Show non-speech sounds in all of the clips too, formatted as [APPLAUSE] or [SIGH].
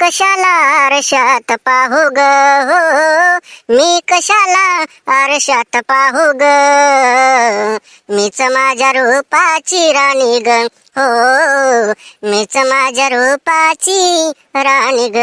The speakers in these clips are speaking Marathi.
कशाला आरशात पाहू ग? हो, हो मी कशाला आरशात पाहू ग? मीच माझ्या रूपाची राणी ग. हो, हो. मीच माझ्या रूपाची राणी ग.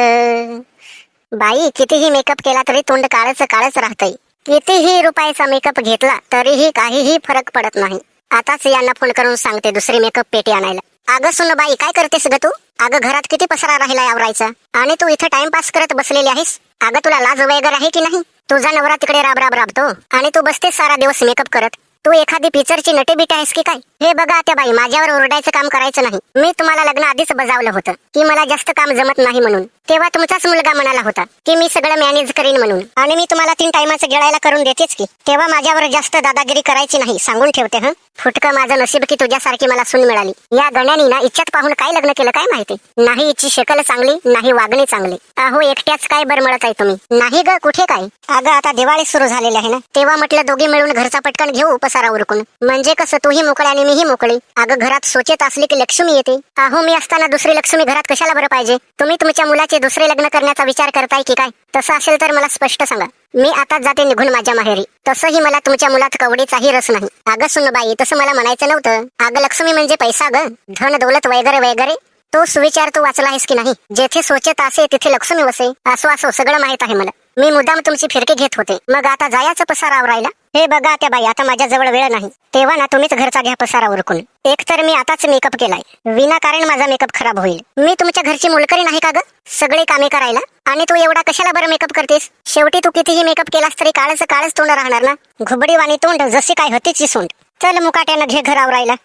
बाई कितीही मेकअप केला तरी तोंड काळच काळच राहतंय. कितीही रुपयाचा मेकअप घेतला तरीही काहीही फरक पडत नाही. आताच यांना फोन करून सांगते दुसरी मेकअप पेटी आणायला. अगं सुन बाई काय करतेस ग तू? अगं घरात किती पसरा राहिला आवरायचा? आणि तू इथं टाइमपास करत बसलेली आहेस? अगं तुला लाज वगैरे आहे की नाही? तुझा नवरा तिकडे राब राब राबतो. आणि तू बसतेस सारा दिवस मेकअप करत. तू एखादी पिक्चरची नटे बीट आहेस की काय? हे बघा त्या बाई माझ्यावर ओरडायचं काम करायचं नाही. मी तुम्हाला लग्न आधीच बजावलं होतं. की मला जास्त काम जमत नाही म्हणून. तेव्हा तुमचाच मुलगा म्हणाला होता की मी सगळं मॅनेज करीन म्हणून. आणि मी तुम्हाला तीन टायमाचं गिळायला करून देतेच की. तेव्हा माझ्यावर जास्त दादागिरी करायची नाही सांगून ठेवते हं? फुटकं माझं नशीब की तुझ्यासारखी मला सून मिळाली. या गण्यानी ना इच्छात पाहून काय लग्न केलं काय माहिती? नाही इच्छी शकल चांगली नाही वागणे चांगले. अहो एकट्याच काय बरमळत आहे तुम्ही? नाही ग कुठे काय? अगं आता दिवाळी सुरू झालेली आहे ना? तेव्हा म्हटलं दोघे मिळून घरचा पटकन घेऊ उपसारा उरकून. म्हणजे कसं तूही मोकळी आणि मीही मोकळी? अगं घरात सोचेत असली की लक्ष्मी येते. अहो मी असताना दुसरी लक्ष्मी घरात कशाला बरं पाहिजे? तुम्ही तुमच्या मुलाचे दुसरे लग्न करण्याचा विचार करताय की काय? तसं असेल तर मला स्पष्ट सांगा. मी आताच जाते निघून माझ्या माहेरी. तसंही मला तुमच्या मुलात कवडीचाही रस नाही. अगं सुन बाई तसं मला म्हणायचं नव्हतं. अगं लक्ष्मी म्हणजे पैसा ग. धन दौलत वगैरे वगैरे. तो सुविचार तू वाचला आहेस की नाही? जेथे सोचत असे तिथे लक्ष्मी वसे. असो असो सगळं माहीत आहे मला. मी मुद्दाम तुमची फिरकी घेत होते. मग आता जायाचं पसारा राहिला हे बघा त्या बाई आता माझ्याजवळ वेळ नाही. तेव्हा ना तुम्हीच घरचा घ्या पसारा उरकून. एक तर मी आताच मेकअप केलाय. विनाकारण माझा मेकअप खराब होईल. मी तुमच्या घरची मुलकरी नाही का ग? सगळे कामे करायला. आणि तू एवढा कशाला बरं मेकअप करतेस? शेवटी तू कितीही मेकअप केलास तरी काळच काळच तोंड राहणार ना? घुबडी वाणी तोंड जशी काय होतीची सोंड. चल मुकाट्यानं घे घरावर राहिला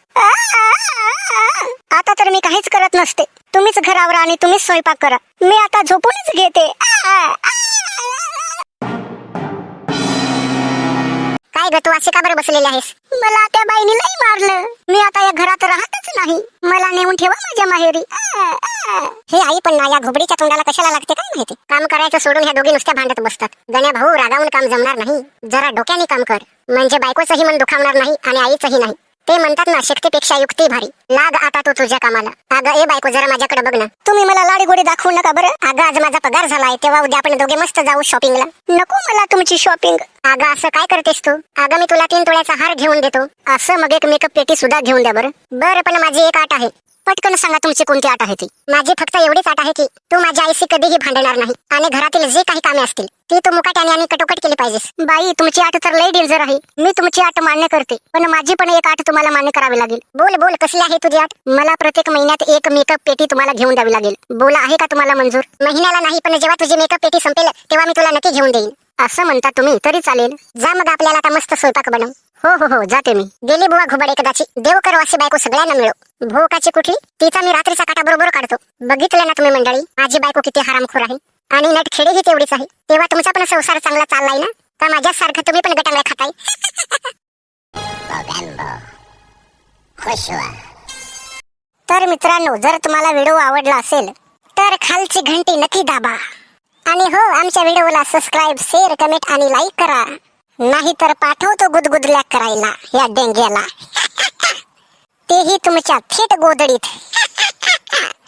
आता तर मी काहीच करत नसते. तुम्हीच घरावर आणि तुम्हीच स्वयंपाक करा. मी आता झोपूनच घेते. ग तू असे का बरं बसलेली आहेस? मला त्या बाईने लई मारलं. मी आता या घरात राहतच नाही. मला नेऊन ठेवा माझ्या माहेरी. हे आई पण ना या घुबडीच्या तोंडाला कशाला लागते काय माहिती? काम करायचं सोडून ह्या दोघी नुसत्या भांडत बसतात. गण्या भाऊ रागावून काम जमणार नाही. जरा डोक्याने काम कर. म्हणजे बायकोचंही मन दुखावणार नाही आणि आईचंही नाही. ते म्हणतात ना शक्तीपेक्षा युक्ती भारी. लाग आता तू तुझ्या कामाला. अगं ए बायको जरा माझ्याकडे बघ ना. तुम्ही मला लाडी गोडी दाखवू नका बरं? अगं आज माझा पगार झालाय तेव्हा उद्या आपण दोघे मस्त जाऊ शॉपिंगला नको मला तुमची शॉपिंग अगं असं काय करतेस तू? अगं मी तुला तीन तोळ्याचा हार घेऊन देतो. असं मग एक मेकअप पेटी सुद्धा घेऊन द्या बरं. बरं पण माझी एक आट आहे. पटकन सांगा तुमची कोणती आट आहे ती. माझी फक्त एवढीच आट आहे की तू माझ्या आईशी कधीही भांडणार नाही. आणि घरातील जे काही कामे असतील ती तू मुकाट्याने आणि कटोकट केली पाहिजेस. बाई तुमची आट तर लई डेंजर आहे. मी तुमची आट मान्य करते पण माझी पण एक आट तुम्हाला मान्य करावी लागेल. बोल बोल कसली आहे तुझी आट? मला प्रत्येक महिन्यात एक मेकअप पेटी तुम्हाला घेऊन द्यावी लागेल. बोला आहे का तुम्हाला मंजूर? महिन्याला नाही पण जेव्हा तुझी मेकअप पेटी संपेल तेव्हा मी तुला नक्की घेऊन देईन. असं म्हणता तुम्ही तरी चालेल. जा मग आपल्याला आता मस्त स्वयंपाक बनव. हो हो हो जाते मी. गेली बुवा घुबडे कदाची देव करो अशी बायको सगळ्यांना मिळो. भोकाची कुठली? तिचा मी रात्रीचा काटा बरोबर काढतो. बघितलं ना तुम्ही मंडळी माझी बायको किती हरामखोर आहे. आणि नटखेडी ही तेवढीच आहे. तेव्हा तुमचा पण संसार चांगला चाललाय ना? का माझ्यासारखं तुम्ही पण गटांगळ्या खाताय? तर मित्रांनो जर तुम्हाला व्हिडिओ आवडला असेल तर खालची घंटी नक्की दाबा. आणि हो आमच्या व्हिडिओला सबस्क्राईब शेअर कमेंट आणि लाईक करा. नाही तर पाठवतो गुदगुदल्या करायला या डेंग्याला. तेही तुमच्या थेट गोधडीत. [LAUGHS]